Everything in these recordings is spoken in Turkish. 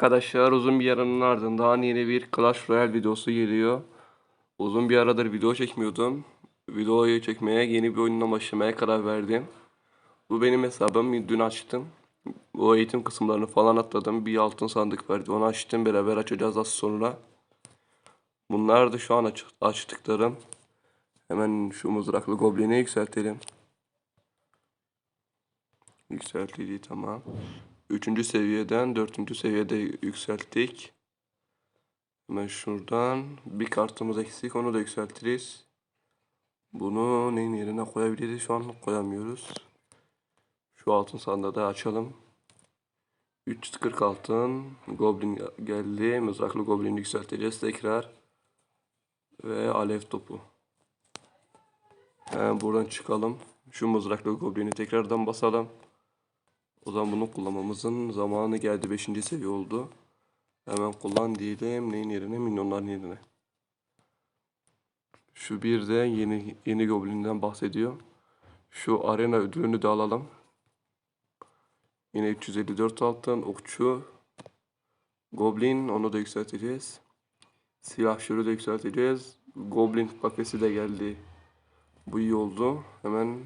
Arkadaşlar uzun bir aranın ardından yeni bir Clash Royale videosu geliyor. Uzun bir aradır video çekmiyordum. Videoyu çekmeye yeni bir oyunla başlamaya karar verdim. Bu benim hesabım. Dün açtım. Bu eğitim kısımlarını falan atladım. Bir altın sandık verdi. Onu açtım. Beraber açacağız az sonra. Bunlar da şu an aç- açtıklarım. Hemen şu mızraklı goblini yükseltelim. Yükseltildi tamam. Üçüncü seviyeden dördüncü seviyede yükselttik. Hemen şuradan bir kartımız eksik onu da yükseltiriz. Bunu neyin yerine koyabiliriz? Şu an koyamıyoruz. Şu altın sandığı da açalım. 340 altın. Goblin geldi. Mızraklı goblini yükselteceğiz tekrar. Ve alev topu. Hemen buradan çıkalım. Şu mızraklı goblini tekrardan basalım. O zaman bunu kullanmamızın zamanı geldi. 5. seviye oldu. Hemen kullan diyelim. Neyin yerine? Minyonların yerine. Şu bir de yeni yeni goblinden bahsediyor. Şu arena ödülünü de alalım. Yine 354 altın. Okçu. Goblin. Onu da yükselteceğiz. Silahşörü de yükselteceğiz. Goblin kafesi de geldi. Bu iyi oldu. Hemen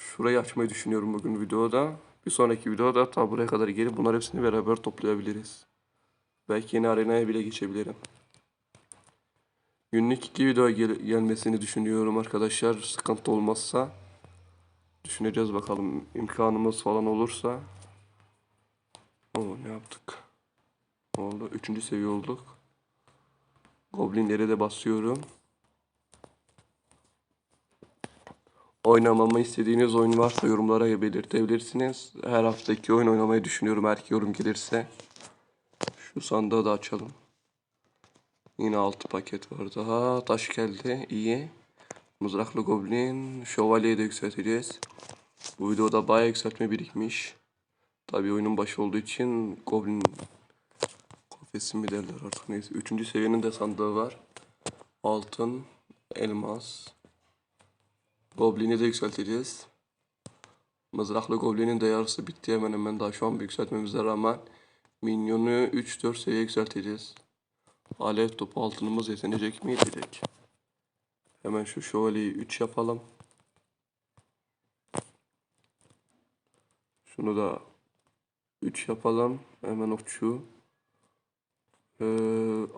Şurayı açmayı düşünüyorum bugün videoda. Bir sonraki videoda ta buraya kadar gelip bunlar hepsini beraber toplayabiliriz. Belki yeni arenaya bile geçebilirim. Günlük iki video gel- gelmesini düşünüyorum arkadaşlar. Sıkıntı olmazsa. Düşüneceğiz bakalım imkanımız falan olursa. Oo ne yaptık? Ne oldu? Üçüncü seviye olduk. Goblinleri de basıyorum. Oynamamı istediğiniz oyun varsa yorumlara belirtebilirsiniz. Her hafta iki oyun oynamayı düşünüyorum eğer yorum gelirse. Şu sandığı da açalım. Yine altı paket var daha. Taş geldi. iyi. Mızraklı Goblin. Şövalyeyi de yükselteceğiz. Bu videoda bayağı yükseltme birikmiş. Tabii oyunun başı olduğu için Goblin kafesi mi derler artık neyse. Üçüncü seviyenin de sandığı var. Altın, elmas, Goblin'i de yükselteceğiz. Mızraklı Goblin'in de yarısı bitti hemen hemen daha şu an yükseltmemize rağmen. Minyonu 3-4 seviye yükselteceğiz. Alev topu altınımız yetenecek mi? Yetecek. Hemen şu şövalyeyi 3 yapalım. Şunu da 3 yapalım. Hemen okçu. Ee,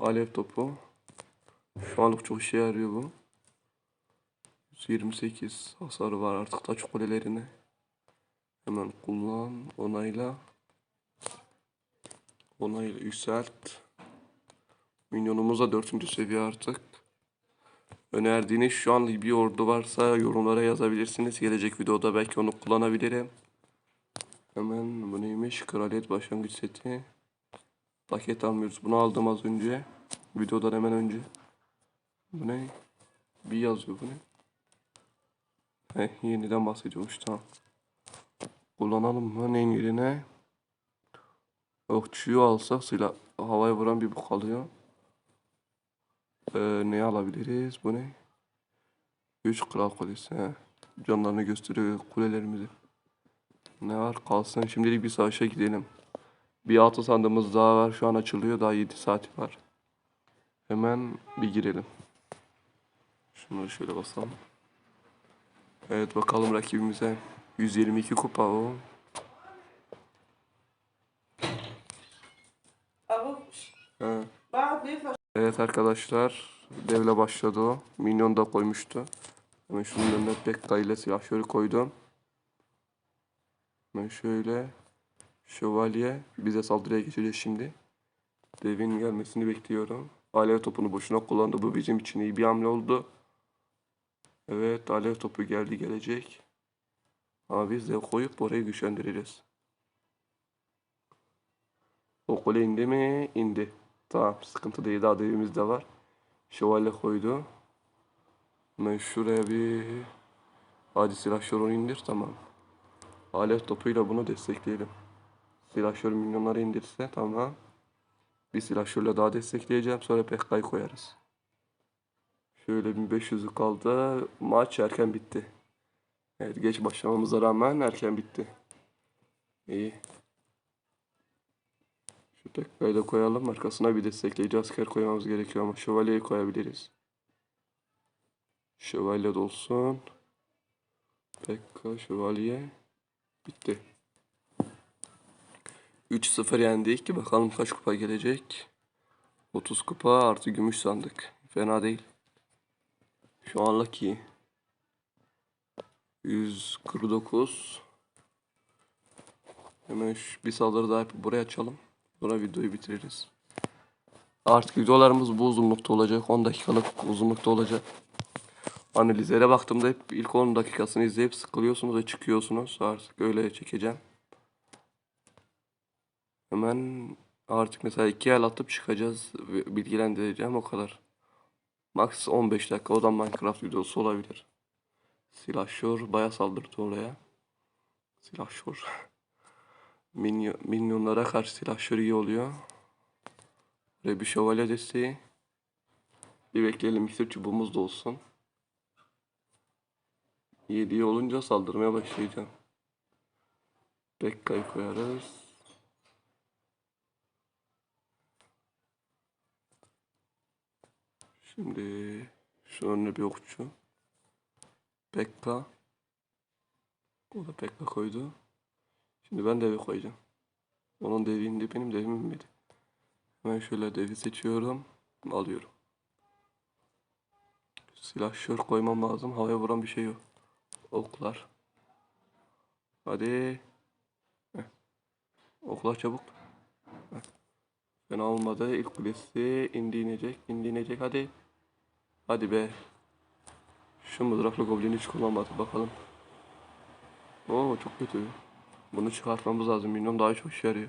alev topu. Şu anlık çok işe yarıyor bu. 128 hasarı var artık taç kulelerine. Hemen kullan, onayla. Onayla yükselt. Minyonumuz da 4. seviye artık. Önerdiğiniz şu an bir ordu varsa yorumlara yazabilirsiniz. Gelecek videoda belki onu kullanabilirim. Hemen bu neymiş? Kraliyet başlangıç seti. Paket almıyoruz. Bunu aldım az önce. Videodan hemen önce. Bu ne? Bir yazıyor bu ne? Heh, yeniden bahsediyormuş tamam. Kullanalım mı neyin yerine? Okçuyu alsak silah havaya vuran bir bu kalıyor. Ee, ne alabiliriz? Bu ne? 3 kral kulesi. He. Canlarını gösteriyor kulelerimizi. Ne var? Kalsın. Şimdilik bir savaşa gidelim. Bir altı sandığımız daha var. Şu an açılıyor. Daha 7 saat var. Hemen bir girelim. Şunları şöyle basalım. Evet bakalım rakibimize. 122 kupa o. Faş- Evet arkadaşlar. Devle başladı o. Minyon da koymuştu. Hemen şunun önüne Pekka ile silah şöyle koydum. Hemen şöyle. Şövalye. Bize saldırıya geçeceğiz şimdi. Devin gelmesini bekliyorum. Alev topunu boşuna kullandı. Bu bizim için iyi bir hamle oldu. Evet alev topu geldi gelecek. Ama biz de koyup orayı güçlendireceğiz. O kule indi mi? İndi. Tamam sıkıntı değil daha devimiz de var. Şövalye koydu. Ben şuraya bir hadi silahşör onu indir tamam. Alev topuyla bunu destekleyelim. Silahşör milyonları indirse tamam. Bir silahşörle daha destekleyeceğim sonra Pekka'yı koyarız. Şöyle 1500'ü kaldı. Maç erken bitti. Evet geç başlamamıza rağmen erken bitti. İyi. Pekka'yı da koyalım. Arkasına bir destekleyici asker koymamız gerekiyor ama şövalyeyi koyabiliriz. Şövalye de olsun. Pekka, şövalye. Bitti. 3-0 yendik. Bakalım kaç kupa gelecek. 30 kupa artı gümüş sandık. Fena değil. Şu anlık iyi. 149. Hemen bir saldırı daha buraya açalım. Sonra videoyu bitiririz. Artık videolarımız bu uzunlukta olacak. 10 dakikalık uzunlukta olacak. Analizlere baktığımda hep ilk 10 dakikasını izleyip sıkılıyorsunuz ve çıkıyorsunuz. Artık öyle çekeceğim. Hemen artık mesela iki el atıp çıkacağız. Bilgilendireceğim o kadar. Max 15 dakika. O da Minecraft videosu olabilir. Silahşor baya saldırdı oraya. Silahşor. Minyon, minyonlara karşı silahşor iyi oluyor. Ve bir şövalye desteği. Bir bekleyelim iksir çubuğumuz da olsun. 7'yi olunca saldırmaya başlayacağım. Bekka'yı koyarız. Şimdi şu önüne bir okçu. Pekka. O da Pekka koydu. Şimdi ben devi koyacağım. Onun devi indi, benim devim inmedi. Hemen şöyle devi seçiyorum. Alıyorum. Silahşör koymam lazım. Havaya vuran bir şey yok. Oklar. Hadi. Oklar çabuk. Heh. Fena olmadı. İlk kulesi indi inecek. indi inecek. Hadi. Hadi be. Şu mızraklı goblini hiç kullanmadı. Bakalım. Oo çok kötü. Bunu çıkartmamız lazım. Minyon daha çok işe yarıyor.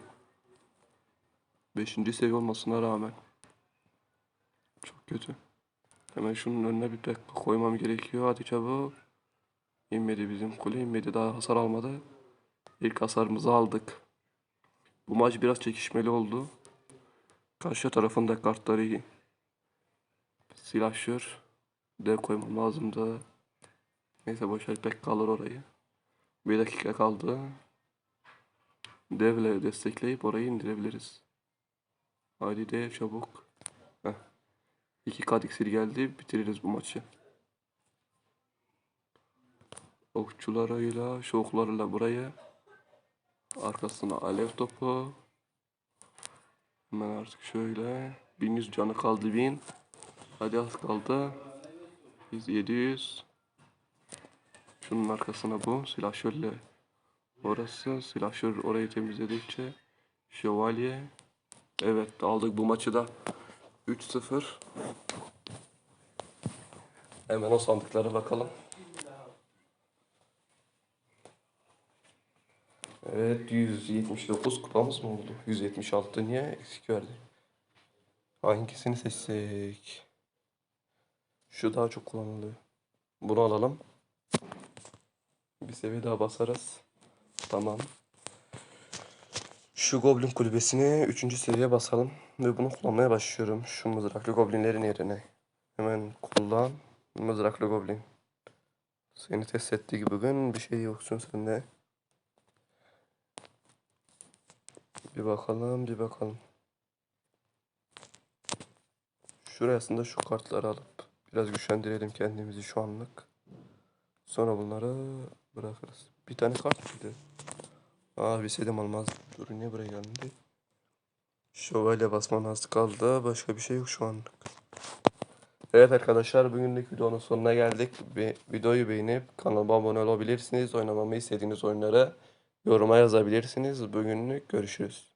Beşinci seviye olmasına rağmen. Çok kötü. Hemen şunun önüne bir pek koymam gerekiyor. Hadi çabuk. İnmedi bizim kule. inmedi. Daha hasar almadı. İlk hasarımızı aldık. Bu maç biraz çekişmeli oldu. Karşı tarafında kartları iyi. Silahşör. Dev koymam lazım da. Neyse boşver pek kalır orayı. Bir dakika kaldı. Devle destekleyip orayı indirebiliriz. Hadi dev çabuk. Heh. İki kat iksir geldi. Bitiririz bu maçı. Okçularıyla, şu oklarıyla buraya. Arkasına alev topu. Hemen artık şöyle. 1100 canı kaldı 1000. Hadi az kaldı. Biz 700. Şunun arkasına bu. Silahşörle orası. Silahşör orayı temizledikçe. Şövalye. Evet aldık bu maçı da. 3-0. Hemen o sandıklara bakalım. Evet 179 kupamız mı oldu? 176 niye eksik verdi? Hangisini seçsek? Şu daha çok kullanılıyor. Bunu alalım. Bir seviye daha basarız. Tamam. Şu goblin kulübesini 3. seviye basalım. Ve bunu kullanmaya başlıyorum. Şu mızraklı goblinlerin yerine. Hemen kullan. Mızraklı goblin. Seni test ettiği gibi bugün bir şey yoksun sende. Bir bakalım, bir bakalım. Şurasında şu kartları alıp biraz güçlendirelim kendimizi şu anlık. Sonra bunları bırakırız. Bir tane kart mıydı? Aa bir şeydim olmaz. Dur niye buraya geldi? Şövalye basman az kaldı. Başka bir şey yok şu anlık. Evet arkadaşlar bugünlük videonun sonuna geldik. Bir videoyu beğenip kanalıma abone olabilirsiniz. Oynamamı istediğiniz oyunları yoruma yazabilirsiniz. Bugünlük görüşürüz.